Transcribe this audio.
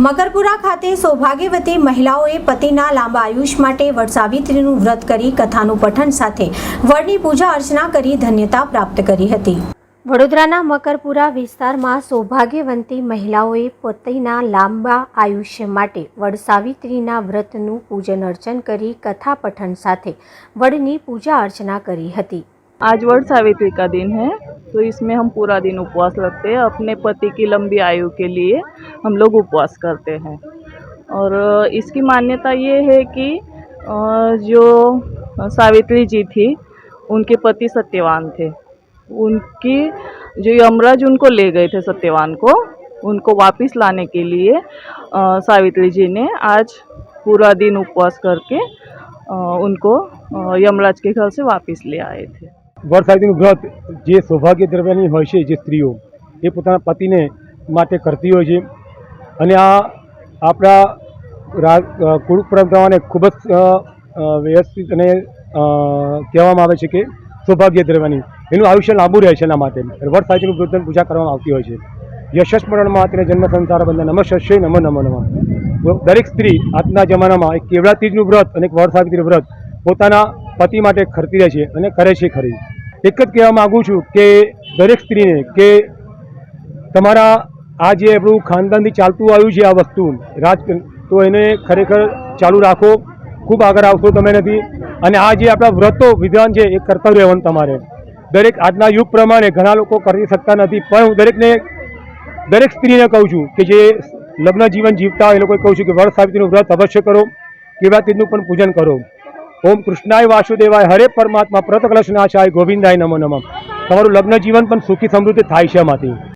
મકરપુરા ખાતે સૌભાગ્યવતી મહિલાઓએ પતિના લાંબા આયુષ માટે વડસાવિત્રીનું વ્રત કરી કથાનું પઠન સાથે વડની પૂજા અર્ચના કરી ધન્યતા પ્રાપ્ત કરી હતી વડોદરાના મકરપુરા વિસ્તારમાં સૌભાગ્યવંતી મહિલાઓએ પતિના લાંબા આયુષ્ય માટે વડસાવિત્રીના વ્રતનું પૂજન અર્ચન કરી કથા પઠન સાથે વડની પૂજા અર્ચના કરી હતી आज वट सावित्री का दिन है तो इसमें हम पूरा दिन उपवास रखते हैं अपने पति की लंबी आयु के लिए हम लोग उपवास करते हैं और अ, इसकी मान्यता ये है कि अ, जो सावित्री जी थी उनके पति सत्यवान थे उनकी जो यमराज उनको ले गए थे सत्यवान को उनको वापस लाने के लिए अ, सावित्री जी ने आज पूरा दिन उपवास करके अ, उनको अ, यमराज के घर से वापस ले आए थे વરસાદીનું વ્રત જે સૌભાગ્ય દ્રવ્યની હોય છે જે સ્ત્રીઓ એ પોતાના પતિને માટે કરતી હોય છે અને આ આપણા કુળ પરંપરાને ખૂબ જ વ્યવસ્થિત અને કહેવામાં આવે છે કે સૌભાગ્ય દ્રવ્યની એનું આયુષ્ય લાંબુ રહે છે એના માટે. વરસાદીનું વૃદ્ધની પૂજા કરવામાં આવતી હોય છે. યશસ્મરણમાં તેને જન્મ સંસાર બંધન નમ શસ્ય, નમ નમ નમ. દરેક સ્ત્રી આજના જમાનામાં એક કેવડા તીજનું વ્રત અને એક વરસાદીનું વ્રત પોતાના પતિ માટે ખરતી રહે છે અને કરે છે ખરી. એક જ કહેવા માગું છું કે દરેક સ્ત્રીને કે તમારા આ જે આપણું ખાનદાનથી ચાલતું આવ્યું છે આ વસ્તુ, રાજ તો એને ખરેખર ચાલુ રાખો. ખૂબ આગળ આવશો તમે નથી અને આ જે આપણા વ્રતો વિધાન છે, એ કરતા રહેવાનું તમારે. દરેક આજના યુગ પ્રમાણે ઘણા લોકો કરી શકતા નથી, પણ હું દરેકને, દરેક સ્ત્રીને કહું છું કે જે લગ્ન જીવન જીવતા હોય એ લોકોએ કહું છું કે વર સાવિત્રીનું વ્રત અવશ્ય કરો કેવા તીજનું પણ પૂજન કરો. ઓમ કૃષ્ણાય વાસુદેવાય હરે પરમાત્મા પ્રતકલશ નાશાય ગોવિંદાય નમો નમ. તમારું લગ્ન જીવન પણ સુખી સમૃદ્ધિ થાય છે એમાંથી